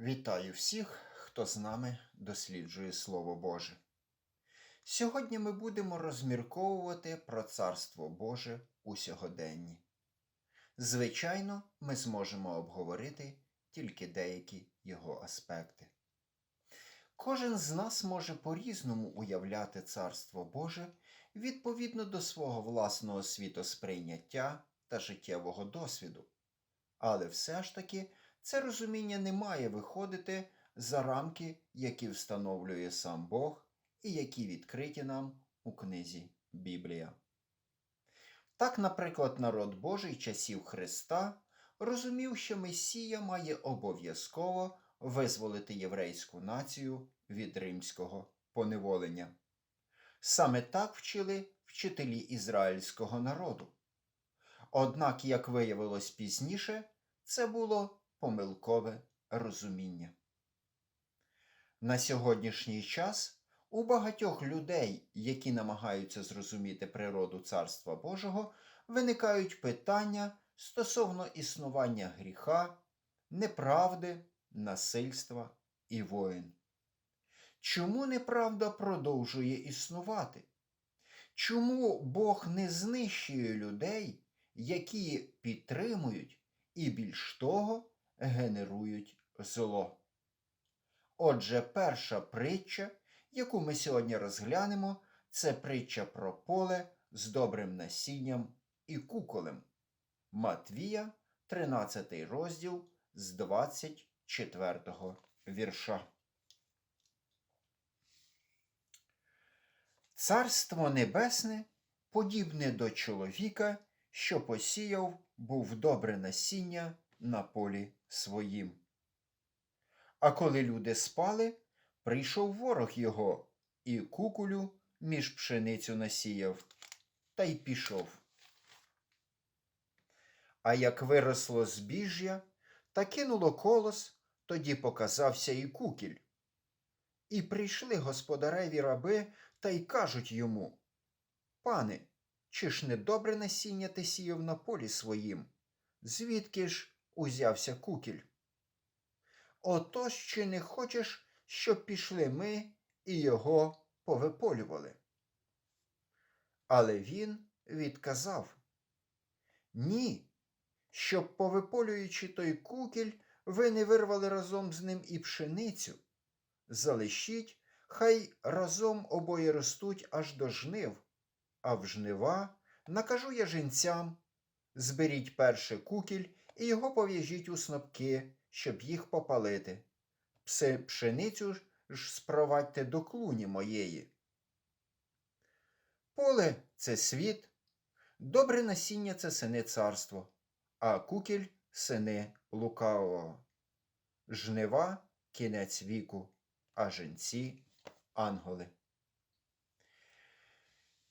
Вітаю всіх, хто з нами досліджує Слово Боже. Сьогодні ми будемо розмірковувати про Царство Боже у сьогоденні. Звичайно, ми зможемо обговорити тільки деякі його аспекти. Кожен з нас може по-різному уявляти Царство Боже відповідно до свого власного світосприйняття та життєвого досвіду. Але все ж таки це розуміння не має виходити за рамки, які встановлює сам Бог і які відкриті нам у книзі Біблія. Так, наприклад, народ Божий часів Христа розумів, що Месія має обов'язково визволити єврейську націю від римського поневолення. Саме так вчили вчителі ізраїльського народу. Однак, як виявилось пізніше, це було помилкове розуміння. На сьогоднішній час у багатьох людей, які намагаються зрозуміти природу Царства Божого, виникають питання стосовно існування гріха, неправди, насильства і воїн. Чому неправда продовжує існувати? Чому Бог не знищує людей, які підтримують і більш того генерують зло? Отже, перша притча, яку ми сьогодні розглянемо, це притча про поле з добрим насінням і куколем. Матвія, 13 розділ з 24 вірша. Царство Небесне подібне до чоловіка, що посіяв був добре насіння на полі своїм. А коли люди спали, прийшов ворог його і кукулю між пшеницю насіяв, та й пішов. А як виросло збіжжя та кинуло колос, тоді показався і кукіль. І прийшли господареві раби та й кажуть йому Пане, чи ж не добре насіння ти сіяв на полі своїм? Звідки ж узявся кукіль? Отож чи не хочеш, щоб пішли ми і його повиполювали? Але він відказав Ні, щоб, повиполюючи той кукіль, ви не вирвали разом з ним і пшеницю. Залишіть, хай разом обоє ростуть аж до жнив, а в жнива накажу я жінцям зберіть перше кукіль і його пов'яжіть у снопки, щоб їх попалити. Псе пшеницю ж спровадьте до клуні моєї. Поле це світ, добре насіння це сини царство, а кукіль сини лукавого. Жнива кінець віку, а женці ангели.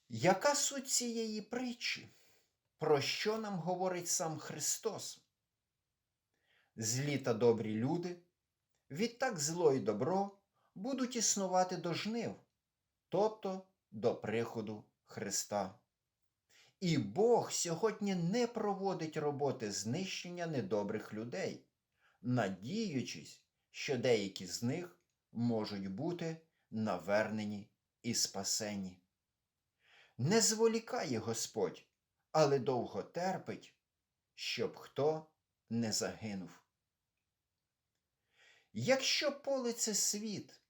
Яка суть цієї притчі? Про що нам говорить сам Христос? Злі та добрі люди, відтак зло і добро будуть існувати до жнив, тобто до приходу Христа. І Бог сьогодні не проводить роботи знищення недобрих людей, надіючись, що деякі з них можуть бути навернені і спасені. Не зволікає Господь, але довго терпить, щоб хто не загинув. Якщо поле це світ,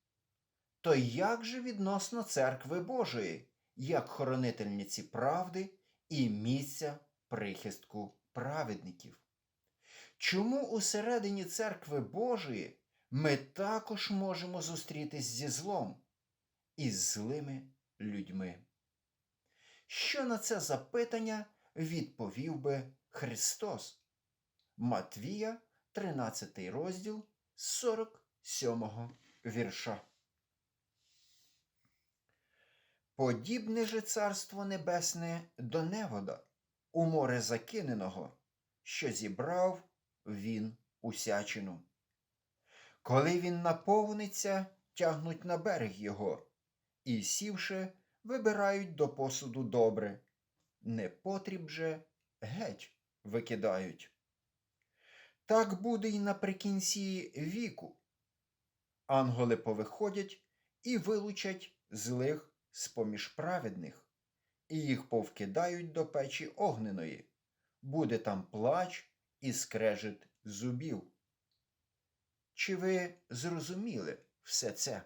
то як же відносно церкви Божої, як хоронительниці правди і місця прихистку праведників? Чому усередині церкви Божої ми також можемо зустрітись зі злом і з злими людьми? Що на це запитання відповів би Христос? Матвія, 13 розділ 47 вірша. Подібне же царство небесне до невода, у море закиненого, що зібрав він усячину. Коли він наповниться, тягнуть на берег його, і сівши, вибирають до посуду добре, непотріб же геть викидають. Так буде й наприкінці віку, ангели повиходять і вилучать злих з-поміж праведних, і їх повкидають до печі огненої. Буде там плач і скрежет зубів. Чи ви зрозуміли все це?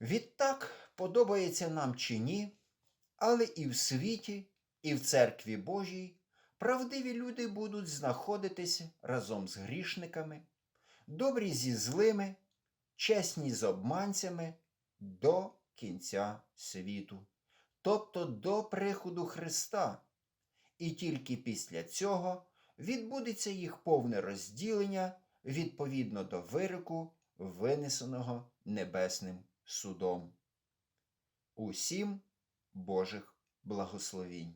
Відтак подобається нам чи ні, але і в світі, і в церкві Божій правдиві люди будуть знаходитися разом з грішниками, добрі зі злими, чесні з обманцями до кінця світу, тобто до приходу Христа. І тільки після цього відбудеться їх повне розділення відповідно до вироку, винесеного небесним судом. Усім Божих благословінь.